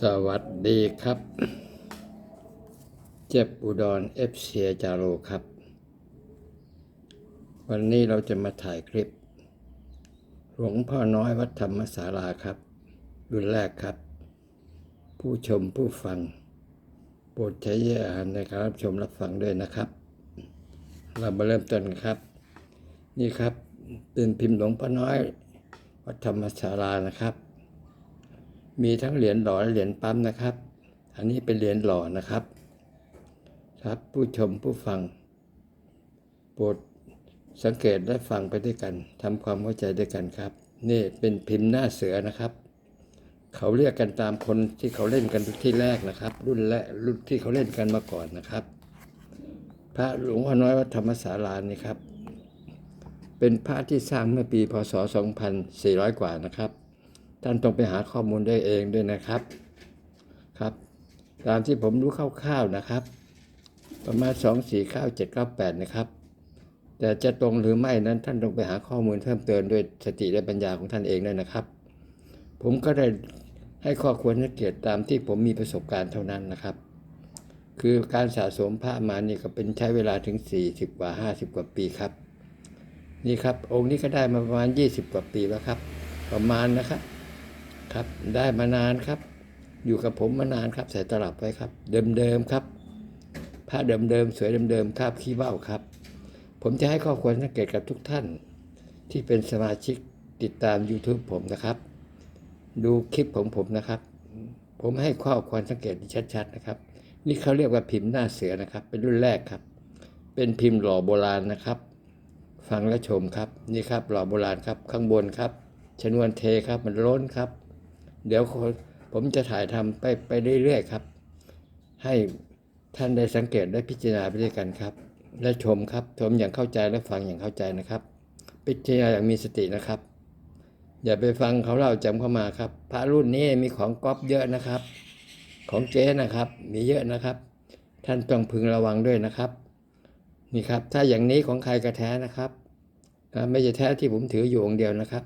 สวัสดีครับ เจ็บอุดรเอฟเซียจาโรครับ วันนี้เราจะมาถ่ายคลิป หลวงพ่อน้อยวัดธรรมศาลาครับ รุ่นแรกครับ ผู้ชมผู้ฟังโปรดใช้ยาณในการรับชมรับฟังด้วยนะครับ เรามาเริ่มต้นกันครับ นี่ครับเป็นพิมพ์หลวงพ่อน้อย วัดธรรมศาลานะครับ มีทั้งเหรียญหล่อและเหรียญปั๊มนะครับ อันนี้เป็นเหรียญหล่อนะครับ ครับผู้ชมผู้ฟังโปรดสังเกตและฟังไปด้วยกันทำความเข้าใจด้วยกันครับ นี่เป็นพิมพ์หน้าเสือนะครับ เขาเรียกกันตามคนที่เขาเล่นกันที่แรกนะครับ รุ่นและรุ่นที่เขาเล่นกันมาก่อนนะครับ พระหลวงพ่อน้อยวัดธรรมศาลานี่ครับ เป็นพระที่สร้างเมื่อปีพศ 2400 กว่านะครับ ท่านต้องไปหาข้อมูลได้เองด้วยนะครับครับ ตามที่ผมรู้คร่าวๆนะครับ ประมาณ2 4 9 7 9 8นะครับ แต่จะตรงหรือไม่นั้นท่านต้องไปหาข้อมูลเพิ่มเติมด้วยสติและปัญญาของท่านเองด้วยนะครับ ผมก็ได้ให้ข้อควรสังเกตตามที่ผมมีประสบการณ์เท่านั้นนะครับ คือการสะสมพระมานี่ก็เป็นใช้เวลาถึง 40 กว่า 50 กว่าปีครับ นี่ครับ องค์นี้ก็ได้มาประมาณ 20 กว่าปีแล้วครับ ประมาณนะครับ ครับได้มานานครับ อยู่กับผมมานานครับใส่ตลับไว้ครับ เดิมๆครับผ้าเดิมๆสวยเดิมๆคาบขี้เบ้าครับ ผมจะให้ข้อควรสังเกตกับทุกท่าน ที่เป็นสมาชิกติดตาม YouTube ผมนะครับ ดูคลิปของผมนะครับ ผมให้ข้อควรสังเกตที่ชัดๆนะครับ นี่เขาเรียกว่าพิมพ์หน้าเสือนะครับ เป็นรุ่นแรกครับ เป็นพิมพ์หล่อโบราณนะครับ ฟังและชมครับนี่ครับหล่อโบราณครับข้างบนครับ ชนวนเทครับมันล้นครับ เดี๋ยวผมจะถ่ายทำไปไปเรื่อยๆครับ ให้ท่านได้สังเกตได้พิจารณาไปด้วยกันครับ และชมครับชมอย่างเข้าใจและฟังอย่างเข้าใจนะครับ พิจารณาอย่างมีสตินะครับ อย่าไปฟังเขาเล่าจำเข้ามาครับ พระรุ่นนี้มีของก๊อปเยอะนะครับ ของเจ๊นะครับ มีเยอะนะครับ ท่านต้องพึงระวังด้วยนะครับ นี่ครับ ถ้าอย่างนี้ของใครก็แท้นะครับไม่ใช่แท้ที่ผมถืออยู่องเดียวนะครับ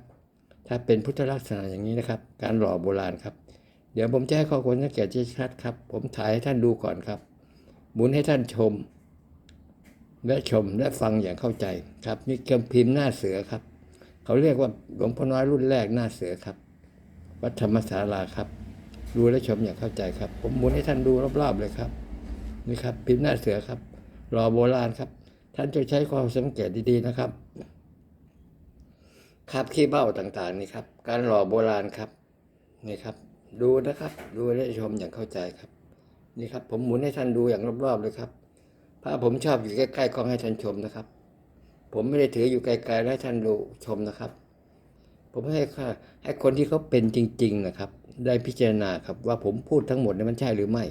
ถ้าเป็นพุทธลักษณะอย่างนี้นะครับ การหล่อโบราณครับ เดี๋ยวผมจะให้ข้อควรสังเกตที่ชัดครับ ผมถ่ายให้ท่านดูก่อนครับหมุนให้ท่านชม และชมและฟังอย่างเข้าใจครับนี่เครื่องพิมพ์หน้าเสือครับ เขาเรียกว่าหลวงพ่อน้อยรุ่นแรกหน้าเสือครับ วัดธรรมศาลาครับ ดูและชมอย่างเข้าใจครับ ผมหมุนให้ท่านดูรอบๆเลยครับนี่ครับพิมพ์หน้าเสือครับหล่อโบราณครับ ท่านจะใช้ความสังเกตดีๆนะครับ คาบขี้เบ้าต่างๆนี่ครับ การหล่อโบราณครับนี่ครับ ดูนะครับ ดูและชมอย่างเข้าใจครับ นี่ครับ ผมหมุนให้ท่านดูอย่างรอบๆเลยครับพระผมชอบอยู่ใกล้ๆกล้องให้ท่านชมนะครับ ผมไม่ได้ถืออยู่ไกลๆแล้วให้ท่านดูชมนะครับ ผมให้ค่าให้คนที่เขาเป็นจริง ๆนะครับ ได้พิจารณาครับว่าผมพูดทั้งหมดนี่มันใช่หรือไม่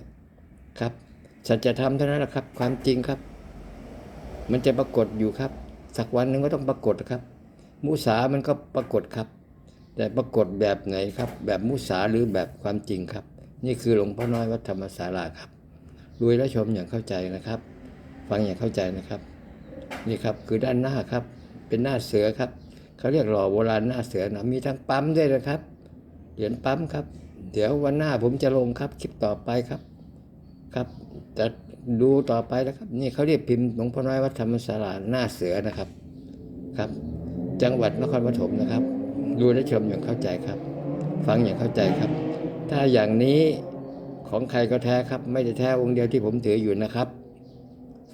ครับสัจธรรมเท่านั้นแหละครับ ความจริงครับ มันจะปรากฏอยู่ครับ สักวันหนึ่งก็ต้องปรากฏครับ มุสามันก็ปรากฏครับ แต่ปรากฏแบบไหนครับ แบบมุสาหรือแบบความจริงครับ นี่คือหลวงพ่อน้อยวัดธรรมศาลาครับดูและชมอย่างเข้าใจนะครับ ฟังอย่างเข้าใจนะครับ นี่ครับคือด้านหน้าครับ เป็นหน้าเสือครับเขาเรียกหล่อโบราณหน้าเสือนะมีทั้งปั๊มด้วยนะครับเหรียญปั๊มครับ เดี๋ยววันหน้าผมจะลงครับคลิปต่อไปครับครับจะดูต่อไปนะครับ นี่เขาเรียกพิมพ์หลวงพ่อน้อยวัดธรรมศาลาหน้าเสือนะครับครับ จังหวัดนครปฐมนะครับ ดูและชมอย่างเข้าใจครับ ฟังอย่างเข้าใจครับ ถ้าอย่างนี้ของใครก็แท้ครับ ไม่ได้แท้องค์เดียวที่ผมถืออยู่นะครับ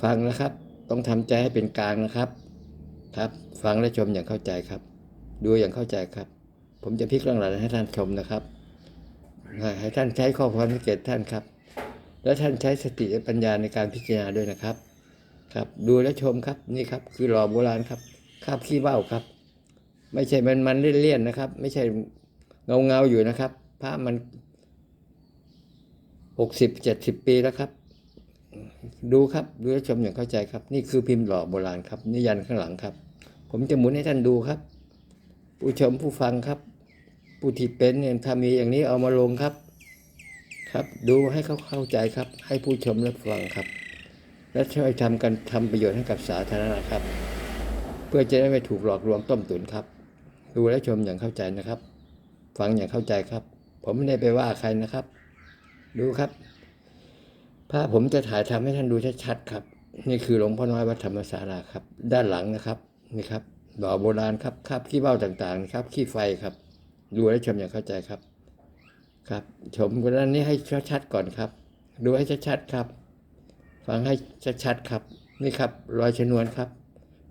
ฟังนะครับ ต้องทำใจให้เป็นกลางนะครับ ครับ ฟังและชมอย่างเข้าใจครับ ดูอย่างเข้าใจครับ ผมจะพลิกเรื่องราวให้ท่านชมนะครับ ให้ท่านใช้ข้อความสังเกตท่านครับ และท่านใช้สติและปัญญาในการพิจารณาด้วยนะครับ ครับ ดูและชมครับนี่ครับ คือหล่อโบราณครับคาบขี้เบ้าครับ ไม่ใช่มันมันเลี่ยนๆนะครับ ไม่ใช่เงาเงาอยู่นะครับพระมันหกสิบเจ็ดสิบปีแล้วครับ ดูครับดูและชมอย่างเข้าใจครับ นี่คือพิมพ์หล่อโบราณครับนี่ยันข้างหลังครับ ผมจะหมุนให้ท่านดูครับ ผู้ชมผู้ฟังครับ ผู้ที่เป็นเนี่ยถ้ามีอย่างนี้เอามาลงครับ ครับดูให้เขาเข้าใจครับ ให้ผู้ชมและฟังครับ และช่วยทำกันทำประโยชน์ให้กับสาธารณะครับ เพื่อจะได้ไม่ถูกหลอกลวงต้มตุ๋นครับ ดูและชมอย่างเข้าใจนะครับ ฟังอย่างเข้าใจครับ ผมไม่ได้ไปว่าใครนะครับ ดูครับภาพผมจะถ่ายทำให้ท่านดูชัดๆครับ นี่คือหลวงพ่อน้อยวัดธรรมศาลาครับ ด้านหลังนะครับนี่ครับหล่อโบราณครับคราบขี้เบ้าต่างๆครับขี้ไฟครับ ดูและชมอย่างเข้าใจครับ ครับ ชมกันด้านนี้ให้ชัดๆก่อนครับ ดูให้ชัดๆครับ ฟังให้ชัดๆครับ นี่ครับ รอยชนวนครับ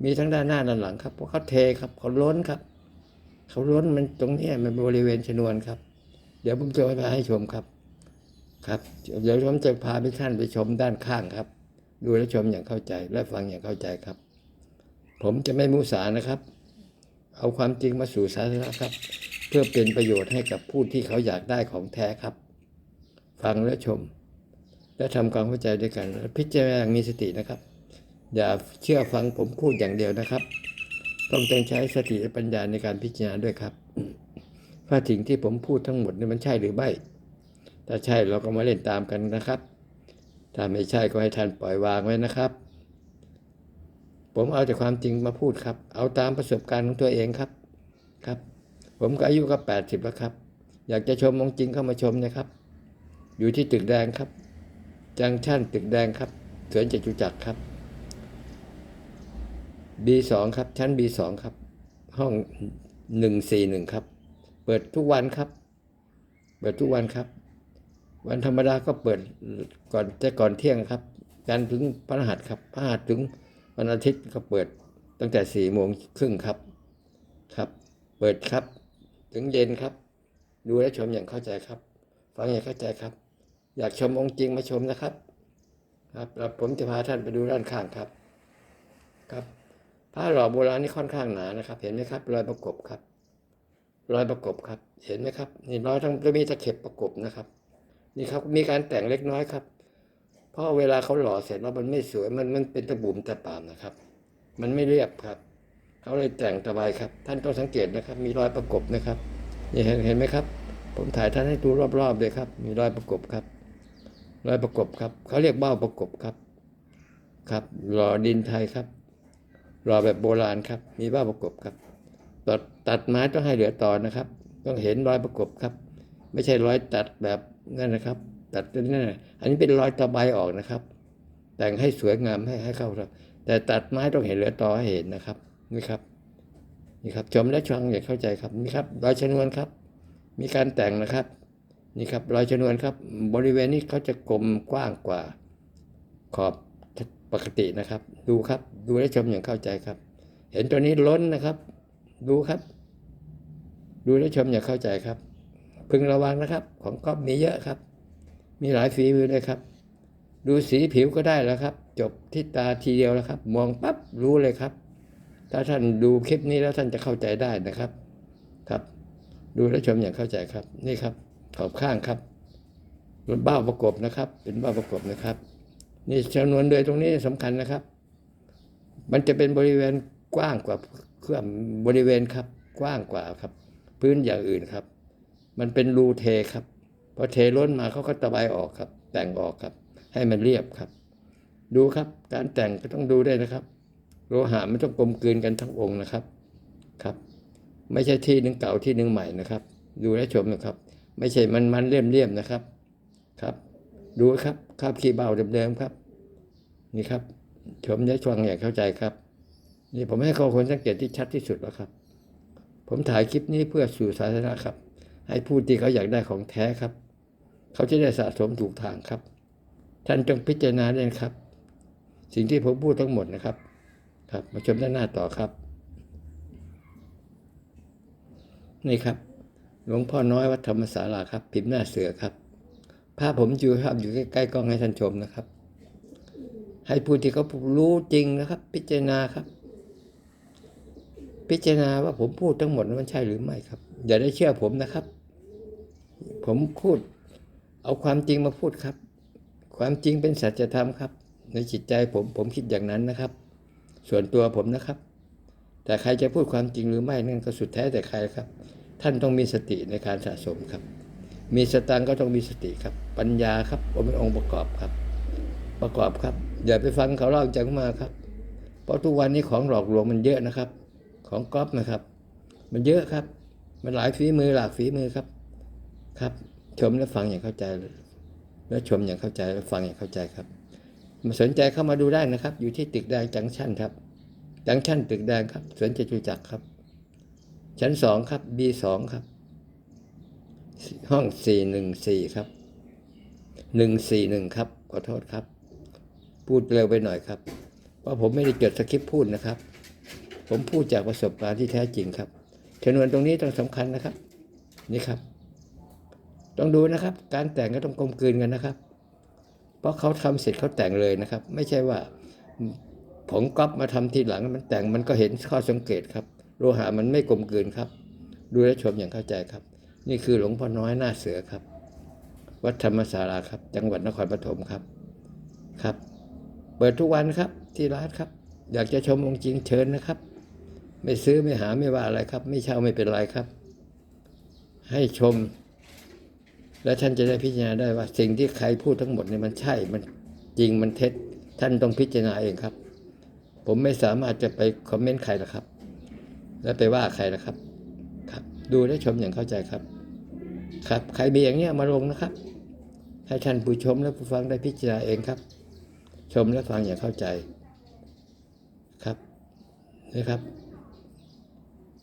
มีทั้งด้านหน้าด้านหลังครับเพราะเขาเทครับเขาล้นครับ เขาล้นมันตรงนี้มันบริเวณชนวนครับ เดี๋ยวผมจะพาให้ชมครับ ครับ เดี๋ยวผมจะพาท่านไปชมด้านข้างครับ ดูและชมอย่างเข้าใจและฟังอย่างเข้าใจครับ ผมจะไม่มุสานะครับ เอาความจริงมาสู่สาธารณะครับ เพื่อเป็นประโยชน์ให้กับผู้ที่เขาอยากได้ของแท้ครับ ฟังและชม และทำความเข้าใจด้วยกัน พิจารณาอย่างมีสตินะครับ อย่าเชื่อฟังผมพูดอย่างเดียวนะครับ ต้องใช้สติและปัญญาในการพิจารณาด้วยครับว่าสิ่งที่ผมพูดทั้งหมดนี่มันใช่หรือไม่ ถ้าใช่เราก็มาเล่นตามกันนะครับ ถ้าไม่ใช่ก็ให้ท่านปล่อยวางไว้นะครับ ผมเอาแต่ความจริงมาพูดครับ เอาตามประสบการณ์ของตัวเองครับ ครับ ผมก็อายุก็แปดสิบแล้วครับ อยากจะชมองจริงเข้ามาชมนะครับ อยู่ที่ตึกแดงครับ จังชั่นตึกแดงครับ สวนจตุจักรครับ B2 ครับ ชั้น B2 ครับ ห้อง 141 ครับ เปิดทุกวันครับ เปิดทุกวันครับ วันธรรมดาก็เปิดก่อนแต่ก่อนเที่ยงครับจันทร์ถึงพระหัสครับพระหัสถึงวันอาทิตย์ก็เปิดตั้งแต่สี่โมงครึ่งครับ ครับ เปิดครับ ถึงเย็นครับ ดูและชมอย่างเข้าใจครับ ฟังอย่างเข้าใจครับ อยากชมองค์จริงมาชมนะครับ ครับแล้วผมจะพาท่านไปดูด้านข้างครับ ครับ ผ้าหล่อโบราณนี่ค่อนข้างหนานะครับ เห็นไหมครับ รอยประกบครับ รอยประกบครับ เห็นไหมครับ นี่รอยทั้งจะมีตะเข็บประกบนะครับ นี่ครับมีการแต่งเล็กน้อยครับ เพราะเวลาเขาหล่อเสร็จแล้วมันไม่สวยมันมันเป็นตะบุ่มตะปามนะครับ มันไม่เรียบครับเขาเลยแต่งตะไบครับ ท่านต้องสังเกตนะครับ มีรอยประกบนะครับนี่เห็นเห็นไหมครับ ผมถ่ายท่านให้ดูรอบๆเลยครับ มีรอยประกบครับ รอยประกบครับเขาเรียกเบ้าประกบครับ ครับหล่อดินไทยครับ รอแบบโบราณครับ มีบ้าประกบครับ ตัดตัดไม้ต้องให้เหลือตอนนะครับ ต้องเห็นรอยประกบครับ ไม่ใช่รอยตัดแบบนั่นนะครับ ตัดนั่นอันนี้เป็นรอยตะไบออกนะครับ แต่งให้สวยงามให้ให้เข้าครับ แต่ตัดไม้ต้องเห็นเหลือตอให้เห็นนะครับนี่ครับนี่ครับชมและชังอย่าเข้าใจครับนี่ครับรอยชนวนครับ มีการแต่งนะครับนี่ครับรอยชนวนครับ บริเวณนี้เขาจะกลมกว้างกว่าขอบ ปกตินะครับ ดูครับ ดูและชมอย่างเข้าใจครับ เห็นตัวนี้ล้นนะครับ ดูครับ ดูและชมอย่างเข้าใจครับ พึงระวังนะครับ ของก๊อฟมีเยอะครับ มีหลายฝีมือเลยครับ ดูสีผิวก็ได้แล้วครับ จบที่ตาทีเดียวแล้วครับ มองปั๊บรู้เลยครับ ถ้าท่านดูคลิปนี้แล้วท่านจะเข้าใจได้นะครับ ครับ ดูและชมอย่างเข้าใจครับ นี่ครับขอบข้างครับรถบ้าประกบนะครับ เป็นบ้าประกบนะครับ นี่ชนวนเดือยตรงนี้สำคัญนะครับ มันจะเป็นบริเวณกว้างกว่าเครื่องบริเวณครับ กว้างกว่าครับ พื้นอย่างอื่นครับ มันเป็นรูเทครับพอเทล้นมาเขาก็ตะไบออกครับ แต่งออกครับ ให้มันเรียบครับ ดูครับ การแต่งก็ต้องดูได้วยนะครับ โลหะมันต้องกลมกลืนกันทั้งองค์นะครับครับ ไม่ใช่ที่หนึ่งเก่าที่หนึ่งใหม่นะครับ ดูและชมนะครับ ไม่ใช่มันมันเลี่ยมเลี่ยมๆนะครับครับ ดูครับคาบขี้เบาเดิมๆครับ นี่ครับชมและฟังอย่างเข้าใจครับ นี่ผมให้ข้อควรสังเกตที่ชัดที่สุดแล้วครับ ผมถ่ายคลิปนี้เพื่อสู่สาธารณะครับ ให้ผู้ที่เขาอยากได้ของแท้ครับ เขาจะได้สะสมถูกทางครับ ท่านจงพิจารณาด้วยครับ สิ่งที่ผมพูดทั้งหมดนะครับ ครับ มาชมด้านหน้าต่อครับ นี่ครับหลวงพ่อน้อยวัดธรรมศาลาครับ พิมพ์หน้าเสือครับ ภาพผมอยู่ครับอยู่ใกล้ๆกล้องให้ท่านชมนะครับ ให้ผู้ที่เขารู้จริงนะครับ พิจารณาครับ พิจารณาว่าผมพูดทั้งหมดนั้นมันใช่หรือไม่ครับ อย่าได้เชื่อผมนะครับ ผมพูด เอาความจริงมาพูดครับ ความจริงเป็นสัจธรรมครับ ในจิตใจผมผมคิดอย่างนั้นนะครับ ส่วนตัวผมนะครับ แต่ใครจะพูดความจริงหรือไม่นั่นก็สุดแท้แต่ใครครับ ท่านต้องมีสติในการสะสมครับ มีสตังค์ก็ต้องมีสติครับ ปัญญาครับเป็นองค์ประกอบครับ ประกอบครับ อย่าไปฟังเขาเล่าจากมาครับ เพราะทุกวันนี้ของหลอกลวงมันเยอะนะครับ ของก๊อปนะครับ มันเยอะครับ มันหลายฝีมือหลากฝีมือครับ ครับ ชมและฟังอย่างเข้าใจเลยและชมอย่างเข้าใจและฟังอย่างเข้าใจครับมาสนใจเข้ามาดูได้นะครับ อยู่ที่ตึกแดงจังชั่นครับจังชั่นตึกแดงครับสวนจตุจักรครับ ชั้นสองครับ B สองครับ ห้องสี่หนึ่งสี่ครับหนึ่งสี่หนึ่งครับ ขอโทษครับ พูดเร็วไปหน่อยครับ เพราะผมไม่ได้จดสคริปต์พูดนะครับ ผมพูดจากประสบการณ์ที่แท้จริงครับชนวนตรงนี้ต้องสำคัญนะครับ นี่ครับ ต้องดูนะครับ การแต่งก็ต้องกลมกลืนกันนะครับ เพราะเขาทำเสร็จเขาแต่งเลยนะครับ ไม่ใช่ว่าผมก๊อปมาทำทีหลังมันแต่งมันก็เห็นข้อสังเกตครับโลหะมันไม่กลมกลืนครับ ดูและชมอย่างเข้าใจครับ นี่คือหลวงพ่อน้อยหน้าเสือครับ วัดธรรมศาลาครับ จังหวัดนครปฐมครับครับ เปิดทุกวันครับที่ร้านครับ อยากจะชมองค์จริงเชิญนะครับ ไม่ซื้อไม่หาไม่ว่าอะไรครับ ไม่เช่าไม่เป็นไรครับ ให้ชม และท่านจะได้พิจารณาได้ว่า สิ่งที่ใครพูดทั้งหมดเนี่ยมันใช่มันจริงมันเท็จ ท่านต้องพิจารณาเองครับ ผมไม่สามารถจะไปคอมเมนต์ใครหรอกครับ และไปว่าใครนะครับ ครับ ดูและชมอย่างเข้าใจครับ ครับใครมีอย่างเนี้ยมาลงนะครับให้ท่านผู้ชมและผู้ฟังได้พิจารณาเองครับ ชมและฟังอย่างเข้าใจครับนี่ครับ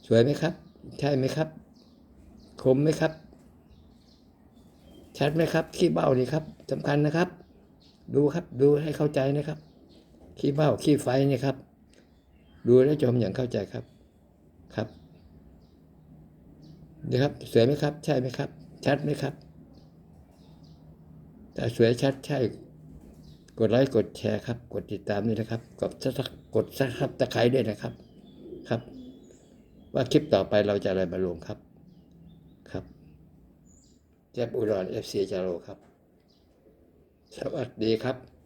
สวยไหมครับ ใช่ไหมครับ คมไหมครับ ชัดไหมครับ ขี้เบ้านี่ครับสำคัญนะครับ ดูครับดูให้เข้าใจนะครับ ขี้เบ้าขี้ไฟนี่ครับ ดูและชมอย่างเข้าใจครับครับนี่ครับสวยไหมครับ ใช่ไหมครับ ชัดไหมครับ แต่สวยชัดใช่ กดไลค์กดแชร์ครับ กดติดตามด้วยนะครับ กดซักกดซักครับตะไคร้ด้วยนะครับ ครับ ว่าคลิปต่อไปเราจะอะไรมาลงครับ ครับแจ็บอุดรเอฟซีจาโรครับ สวัสดีครับ